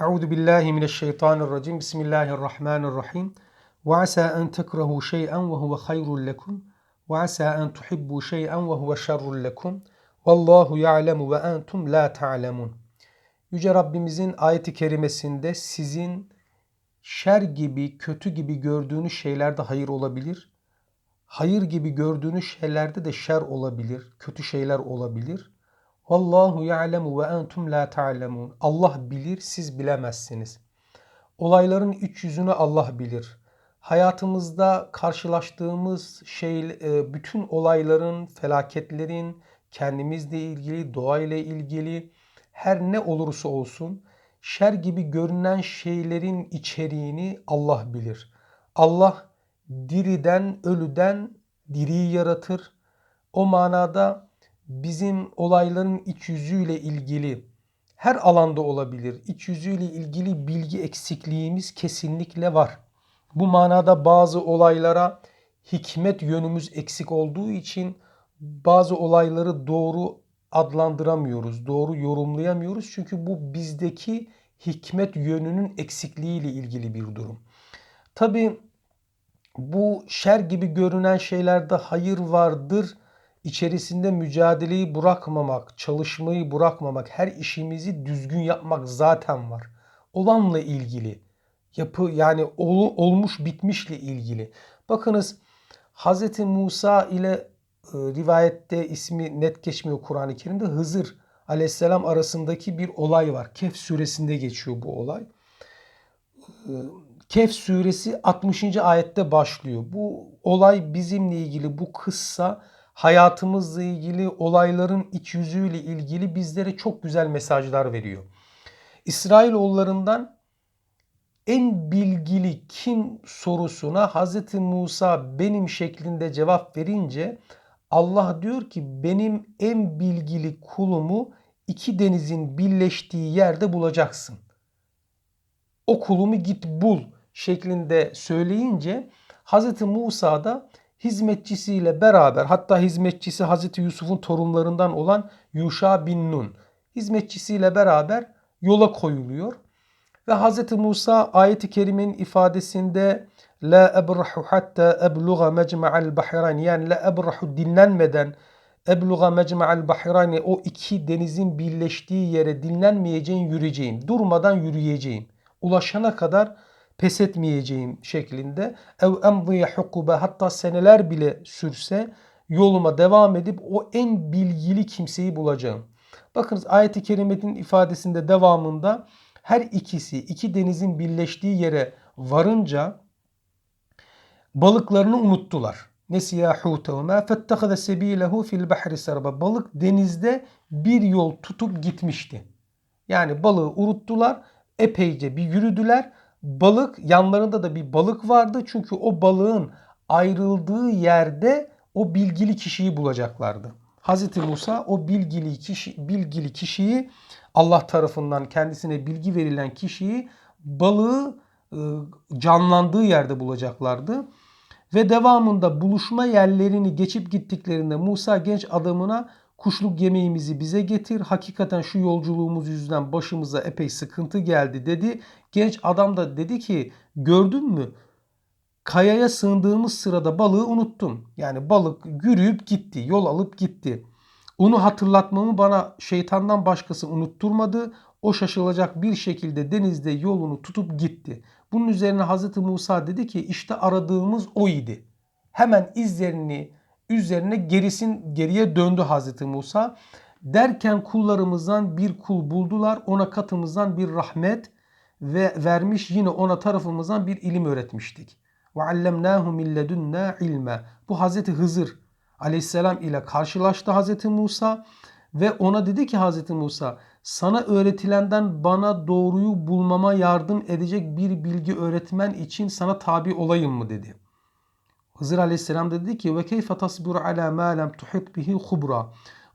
Euzu billahi mineşşeytanirracim. Bismillahirrahmanirrahim. Ve asa en tekrahu şey'en ve huve hayrun lekum. Ve asa en tuhibbu şey'en ve huve şerrun lekum. Vallahu ya'lemu ve entum la ta'lemun. Yüce Rabbimizin ayeti kerimesinde sizin şer gibi, kötü gibi gördüğünüz şeylerde hayır olabilir. Hayır gibi gördüğünüz şeylerde de şer olabilir, kötü şeyler olabilir. Vallahu ya'lemu ve entum la ta'lemun. Allah bilir, siz bilemezsiniz. Olayların iç yüzünü Allah bilir. Hayatımızda karşılaştığımız şey, e, bütün olayların, felaketlerin kendimizle ilgili, doğayla ilgili her ne olursa olsun şer gibi görünen şeylerin içeriğini Allah bilir. Allah diriden, ölüden diriyi yaratır. O manada bizim olayların iç yüzüyle ilgili her alanda olabilir. İç yüzüyle ilgili bilgi eksikliğimiz kesinlikle var. Bu manada bazı olaylara hikmet yönümüz eksik olduğu için bazı olayları doğru adlandıramıyoruz, doğru yorumlayamıyoruz. Çünkü bu bizdeki hikmet yönünün eksikliğiyle ilgili bir durum. Tabi bu şer gibi görünen şeylerde hayır vardır içerisinde mücadeleyi bırakmamak, çalışmayı bırakmamak, her işimizi düzgün yapmak zaten var. Olanla ilgili, yapı yani ol, olmuş bitmişle ilgili. Bakınız Hz. Musa ile e, rivayette ismi net geçmiyor Kur'an-ı Kerim'de Hızır aleyhisselam arasındaki bir olay var. Kehf suresinde geçiyor bu olay. E, Kehf suresi 60. ayette başlıyor. Bu olay bizimle ilgili bu kıssa hayatımızla ilgili olayların iç yüzüyle ilgili bizlere çok güzel mesajlar veriyor. İsrailoğullarından en bilgili kim sorusuna Hz. Musa benim şeklinde cevap verince Allah diyor ki benim en bilgili kulumu iki denizin birleştiği yerde bulacaksın. O kulumu git bul şeklinde söyleyince Hz. Musa da hizmetçisiyle beraber hatta hizmetçisi Hazreti Yusuf'un torunlarından olan Yuşa bin Nun hizmetçisiyle beraber yola koyuluyor. Ve Hazreti Musa ayeti kerimenin ifadesinde la ebrahu hatta ebluğa mecma'al bahrayn yani la ebrahu dinlenmeden ebluğa mecma'al bahrayn o iki denizin birleştiği yere dinlenmeyeceğim yürüyeceğim. Durmadan yürüyeceğim. Ulaşana kadar pes etmeyeceğim şeklinde ev emdiye hukuba hatta seneler bile sürse yoluma devam edip o en bilgili kimseyi bulacağım. Bakınız ayet-i kerimenin ifadesinde devamında her ikisi iki denizin birleştiği yere varınca balıklarını unuttular. Nesiya hutevme fettehaze sebilehu fil bahri sarba. Balık denizde bir yol tutup gitmişti. Yani balığı unuttular. Epeyce bir yürüdüler balık yanlarında da bir balık vardı. Çünkü o balığın ayrıldığı yerde o bilgili kişiyi bulacaklardı. Hazreti Musa o bilgili kişi bilgili kişiyi Allah tarafından kendisine bilgi verilen kişiyi balığı e, canlandığı yerde bulacaklardı. Ve devamında buluşma yerlerini geçip gittiklerinde Musa genç adamına kuşluk yemeğimizi bize getir. Hakikaten şu yolculuğumuz yüzünden başımıza epey sıkıntı geldi dedi. Genç adam da dedi ki gördün mü? Kayaya sığındığımız sırada balığı unuttum. Yani balık yürüyüp gitti, yol alıp gitti. Onu hatırlatmamı bana şeytandan başkası unutturmadı. O şaşılacak bir şekilde denizde yolunu tutup gitti. Bunun üzerine Hazreti Musa dedi ki işte aradığımız o idi. Hemen izlerini üzerine gerisin geriye döndü Hazreti Musa. Derken kullarımızdan bir kul buldular. Ona katımızdan bir rahmet ve vermiş yine ona tarafımızdan bir ilim öğretmiştik. Ve allemnahu min ledunna ilme. Bu Hazreti Hızır aleyhisselam ile karşılaştı Hazreti Musa ve ona dedi ki Hazreti Musa sana öğretilenden bana doğruyu bulmama yardım edecek bir bilgi öğretmen için sana tabi olayım mı dedi. Hızır Aleyhisselam dedi ki ve keyfe tasbiru ala ma lem tuhit bihi hubra.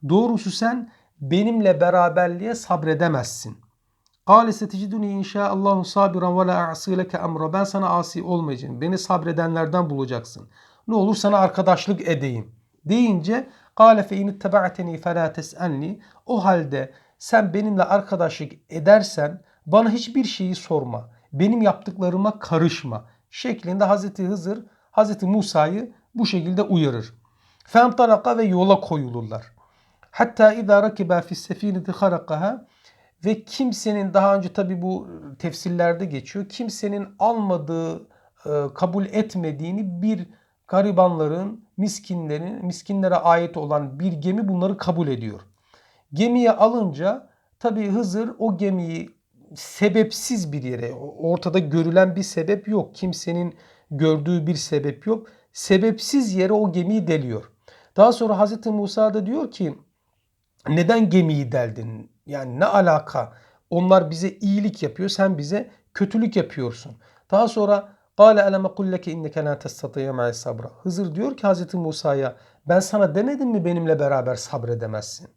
Doğrusu sen benimle beraberliğe sabredemezsin. Kâle seteciduni inşaallahu sabiran ve la a'si leke emra. Ben sana asi olmayacağım. Beni sabredenlerden bulacaksın. Ne olur sana arkadaşlık edeyim. Deyince Kâle fe inittebe'teni felâ tes'enni. O halde sen benimle arkadaşlık edersen Bana hiçbir şeyi sorma. Benim yaptıklarıma karışma. Şeklinde Hazreti Hızır Hazreti Musa'yı bu şekilde uyarır. Fentalaka ve yola koyulurlar. Hatta idâ rakiba fis sefineti harakaha ve kimsenin daha önce tabi bu tefsirlerde geçiyor. Kimsenin almadığı, e, kabul etmediğini bir garibanların, miskinlerin, miskinlere ait olan bir gemi bunları kabul ediyor. Gemiye alınca tabi Hızır o gemiyi sebepsiz bir yere, ortada görülen bir sebep yok. Kimsenin gördüğü bir sebep yok. Sebepsiz yere o gemiyi deliyor. Daha sonra Hazreti Musa da diyor ki neden gemiyi deldin? Yani ne alaka? Onlar bize iyilik yapıyor, sen bize kötülük yapıyorsun. Daha sonra قال ألم قل لك إنك لا تستطيع معي sabra. Hızır diyor ki Hazreti Musa'ya ben sana demedim mi benimle beraber sabredemezsin.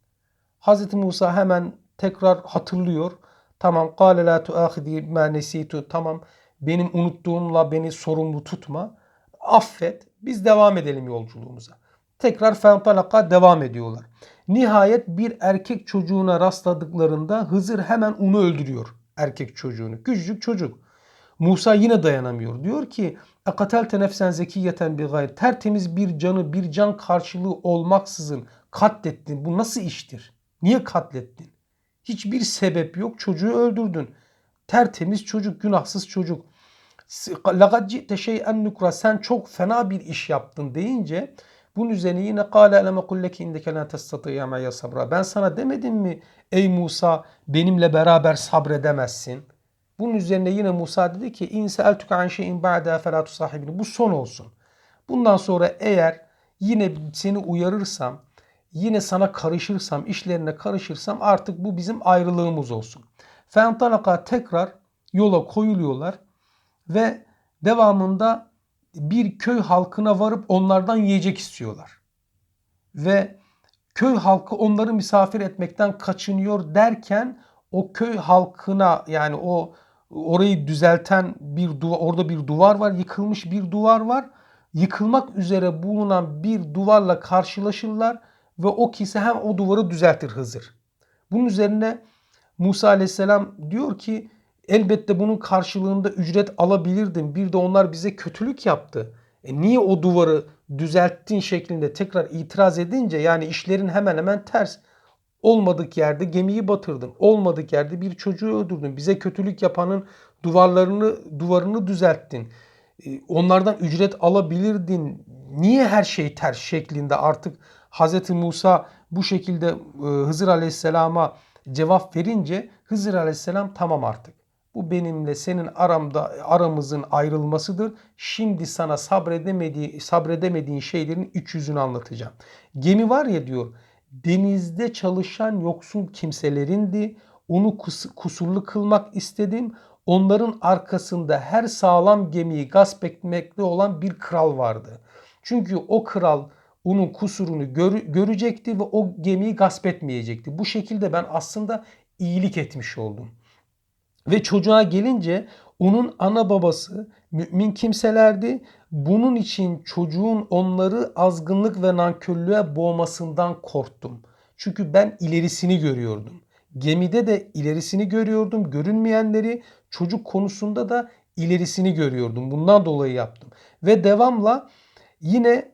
Hazreti Musa hemen tekrar hatırlıyor. Tamam قال لا تؤاخذي ما نسيت. Tamam benim unuttuğumla beni sorumlu tutma. Affet. Biz devam edelim yolculuğumuza. Tekrar fentalaka devam ediyorlar. Nihayet bir erkek çocuğuna rastladıklarında Hızır hemen onu öldürüyor. Erkek çocuğunu. Küçücük çocuk. Musa yine dayanamıyor. Diyor ki Ekatelte nefsen zekiyeten bir gayr. Tertemiz bir canı bir can karşılığı olmaksızın katlettin. Bu nasıl iştir? Niye katlettin? Hiçbir sebep yok. Çocuğu öldürdün. Tertemiz çocuk, günahsız çocuk. لَقَدْ جِئْتَ شَيْئًا nukra. Sen çok fena bir iş yaptın deyince bunun üzerine yine kâle eleme kulleki indeke la testatî'a me'ye sabra. Ben sana demedim mi ey Musa benimle beraber sabredemezsin. Bunun üzerine yine Musa dedi ki in se'eltuke an şeyin ba'da felâ tusahibini. Bu son olsun. Bundan sonra eğer yine seni uyarırsam, yine sana karışırsam, işlerine karışırsam artık bu bizim ayrılığımız olsun. Fentalaka tekrar yola koyuluyorlar ve devamında bir köy halkına varıp onlardan yiyecek istiyorlar. Ve köy halkı onları misafir etmekten kaçınıyor derken o köy halkına yani o orayı düzelten bir duvar orada bir duvar var, yıkılmış bir duvar var. Yıkılmak üzere bulunan bir duvarla karşılaşırlar ve o kişi hem o duvarı düzeltir Hızır. Bunun üzerine Musa aleyhisselam diyor ki Elbette bunun karşılığında ücret alabilirdim. Bir de onlar bize kötülük yaptı. E niye o duvarı düzelttin şeklinde tekrar itiraz edince yani işlerin hemen hemen ters. Olmadık yerde gemiyi batırdın. Olmadık yerde bir çocuğu öldürdün. Bize kötülük yapanın duvarlarını duvarını düzelttin. E, onlardan ücret alabilirdin. Niye her şey ters şeklinde artık Hz. Musa bu şekilde e, Hızır Aleyhisselam'a cevap verince Hızır Aleyhisselam tamam artık. Bu benimle senin aramda aramızın ayrılmasıdır. Şimdi sana sabredemediği, sabredemediğin şeylerin iç yüzünü anlatacağım. Gemi var ya diyor denizde çalışan yoksul kimselerindi. Onu kus, kusurlu kılmak istedim. Onların arkasında her sağlam gemiyi gasp etmekte olan bir kral vardı. Çünkü o kral onun kusurunu gör, görecekti ve o gemiyi gasp etmeyecekti. Bu şekilde ben aslında iyilik etmiş oldum. Ve çocuğa gelince onun ana babası mümin kimselerdi. Bunun için çocuğun onları azgınlık ve nankörlüğe boğmasından korktum. Çünkü ben ilerisini görüyordum. Gemide de ilerisini görüyordum. Görünmeyenleri çocuk konusunda da ilerisini görüyordum. Bundan dolayı yaptım. Ve devamla yine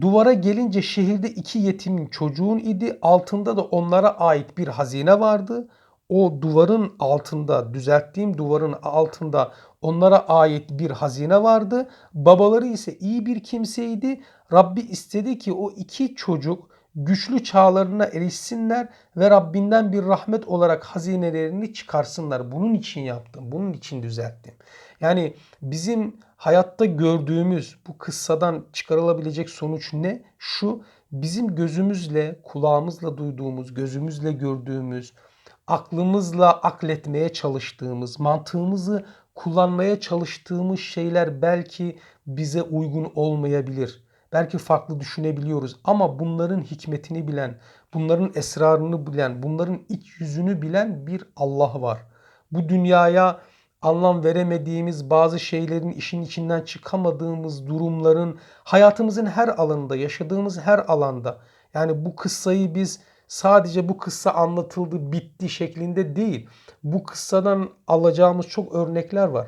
duvara gelince şehirde iki yetimin çocuğun idi. Altında da onlara ait bir hazine vardı o duvarın altında düzelttiğim duvarın altında onlara ait bir hazine vardı. Babaları ise iyi bir kimseydi. Rabbi istedi ki o iki çocuk güçlü çağlarına erişsinler ve Rabbinden bir rahmet olarak hazinelerini çıkarsınlar. Bunun için yaptım. Bunun için düzelttim. Yani bizim hayatta gördüğümüz bu kıssadan çıkarılabilecek sonuç ne? Şu bizim gözümüzle, kulağımızla duyduğumuz, gözümüzle gördüğümüz, aklımızla akletmeye çalıştığımız, mantığımızı kullanmaya çalıştığımız şeyler belki bize uygun olmayabilir. Belki farklı düşünebiliyoruz ama bunların hikmetini bilen, bunların esrarını bilen, bunların iç yüzünü bilen bir Allah var. Bu dünyaya anlam veremediğimiz bazı şeylerin işin içinden çıkamadığımız durumların hayatımızın her alanında, yaşadığımız her alanda yani bu kıssayı biz sadece bu kıssa anlatıldı bitti şeklinde değil. Bu kıssadan alacağımız çok örnekler var.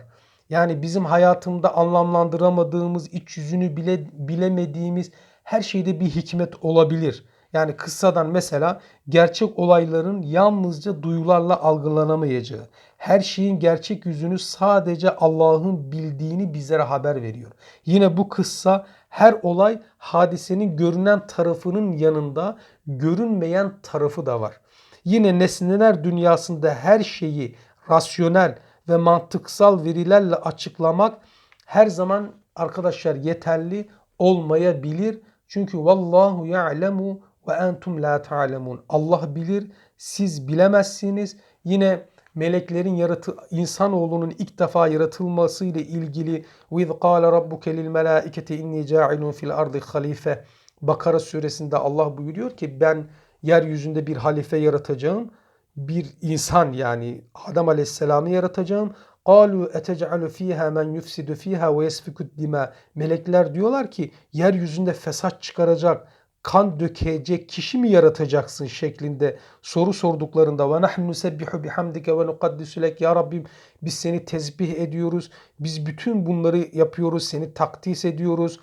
Yani bizim hayatımda anlamlandıramadığımız, iç yüzünü bile bilemediğimiz her şeyde bir hikmet olabilir. Yani kıssadan mesela gerçek olayların yalnızca duyularla algılanamayacağı, her şeyin gerçek yüzünü sadece Allah'ın bildiğini bizlere haber veriyor. Yine bu kıssa her olay hadisenin görünen tarafının yanında görünmeyen tarafı da var. Yine nesneler dünyasında her şeyi rasyonel ve mantıksal verilerle açıklamak her zaman arkadaşlar yeterli olmayabilir. Çünkü vallahu ya'lemu ve entum la ta'lemun. Allah bilir, siz bilemezsiniz. Yine meleklerin yaratı insanoğlunun ilk defa yaratılması ile ilgili "Ve qala rabbuke lil melaiketi inni ca'ilun fil ardı halife." Bakara suresinde Allah buyuruyor ki ben yeryüzünde bir halife yaratacağım. Bir insan yani Adem Aleyhisselam'ı yaratacağım. قَالُوا اَتَجْعَلُ ف۪يهَا مَنْ يُفْسِدُ ف۪يهَا وَيَسْفِكُ الدِّمَا Melekler diyorlar ki yeryüzünde fesat çıkaracak, kan dökecek kişi mi yaratacaksın şeklinde soru sorduklarında ve nahnu nusebbihu bihamdike ve nukaddisu lek ya Rabbim biz seni tesbih ediyoruz. Biz bütün bunları yapıyoruz. Seni takdis ediyoruz.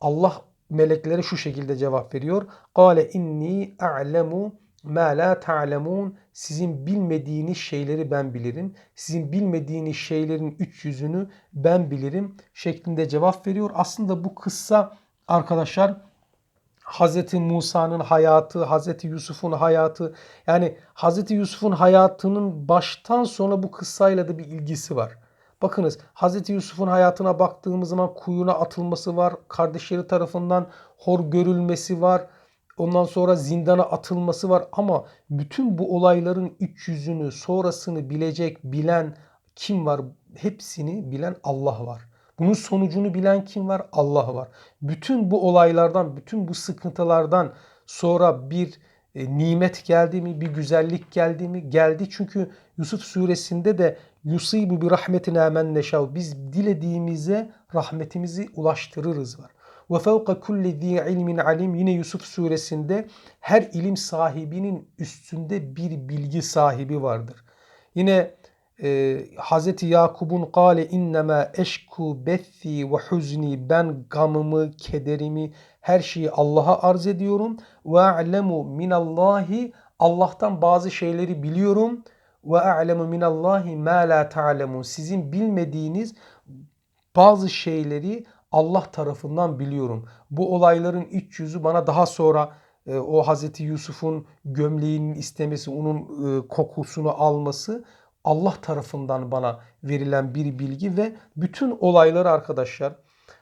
Allah meleklere şu şekilde cevap veriyor. Kale inni a'lemu ma la ta'lemun. Sizin bilmediğiniz şeyleri ben bilirim. Sizin bilmediğiniz şeylerin üç yüzünü ben bilirim şeklinde cevap veriyor. Aslında bu kıssa arkadaşlar Hazreti Musa'nın hayatı, Hazreti Yusuf'un hayatı yani Hazreti Yusuf'un hayatının baştan sona bu kıssayla da bir ilgisi var. Bakınız Hazreti Yusuf'un hayatına baktığımız zaman kuyuna atılması var. Kardeşleri tarafından hor görülmesi var. Ondan sonra zindana atılması var ama bütün bu olayların iç yüzünü, sonrasını bilecek, bilen kim var? Hepsini bilen Allah var. Bunun sonucunu bilen kim var? Allah var. Bütün bu olaylardan, bütün bu sıkıntılardan sonra bir e, nimet geldi mi, bir güzellik geldi mi? Geldi çünkü Yusuf suresinde de yusibu bir rahmetine men neşav. Biz dilediğimize rahmetimizi ulaştırırız var. Ve fevka kulli zi ilmin alim yine Yusuf suresinde her ilim sahibinin üstünde bir bilgi sahibi vardır. Yine e, Hz. Yakub'un kâle innema eşku bethi ve huzni ben gamımı, kederimi, her şeyi Allah'a arz ediyorum. Ve a'lemu minallahi Allah'tan bazı şeyleri biliyorum. Ve a'lemu minallahi ma la ta'lemun. Sizin bilmediğiniz bazı şeyleri Allah tarafından biliyorum. Bu olayların iç yüzü bana daha sonra e, o Hazreti Yusuf'un gömleğinin istemesi, onun e, kokusunu alması Allah tarafından bana verilen bir bilgi ve bütün olayları arkadaşlar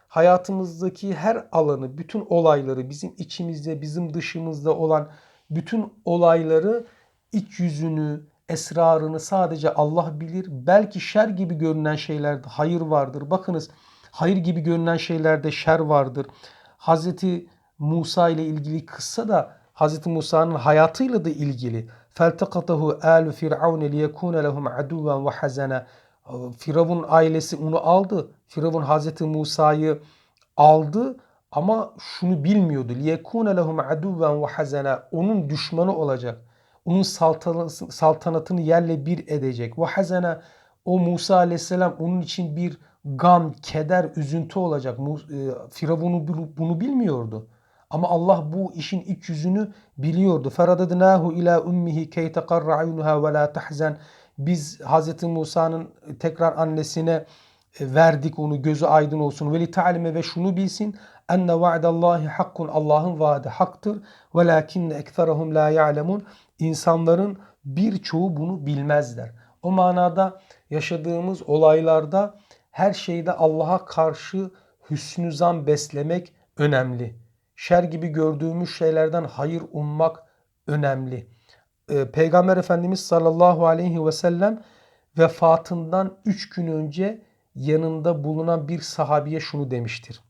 hayatımızdaki her alanı, bütün olayları bizim içimizde, bizim dışımızda olan bütün olayları iç yüzünü, esrarını sadece Allah bilir. Belki şer gibi görünen şeylerde hayır vardır. Bakınız hayır gibi görünen şeylerde şer vardır. Hazreti Musa ile ilgili kıssa da Hazreti Musa'nın hayatıyla da ilgili. Feltekatahu alu firavun liyekune lehum aduven ve hazana. Firavun ailesi onu aldı. Firavun Hazreti Musa'yı aldı ama şunu bilmiyordu. Liyekune lehum aduven ve hazana. Onun düşmanı olacak onun saltanatını yerle bir edecek. Ve hazana o Musa aleyhisselam onun için bir gam, keder, üzüntü olacak. E, Firavun bunu bilmiyordu. Ama Allah bu işin iç yüzünü biliyordu. Feradadnahu ila ummihi key takarra ayunuha ve la tahzen. Biz Hz. Musa'nın tekrar annesine e, verdik onu gözü aydın olsun. Ve li ta'lime ve şunu bilsin. Enne va'dallahi hakkun. Allah'ın vaadi haktır. Velakinne ekferahum la ya'lemun. İnsanların birçoğu bunu bilmezler. O manada yaşadığımız olaylarda her şeyde Allah'a karşı hüsnü zan beslemek önemli şer gibi gördüğümüz şeylerden hayır ummak önemli. Ee, Peygamber Efendimiz sallallahu aleyhi ve sellem vefatından 3 gün önce yanında bulunan bir sahabiye şunu demiştir.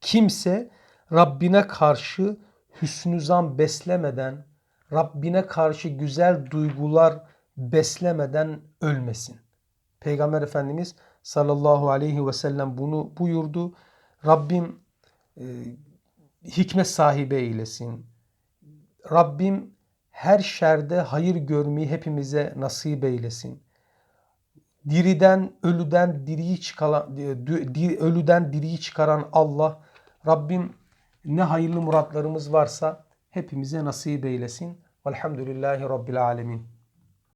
Kimse Rabbine karşı hüsnü zan beslemeden, Rabbine karşı güzel duygular beslemeden ölmesin. Peygamber Efendimiz sallallahu aleyhi ve sellem bunu buyurdu. Rabbim e, hikmet sahibi eylesin. Rabbim her şerde hayır görmeyi hepimize nasip eylesin. Diriden ölüden diriyi çıkaran ölüden diriyi çıkaran Allah Rabbim ne hayırlı muratlarımız varsa hepimize nasip eylesin. Velhamdülillahi Rabbil Alemin.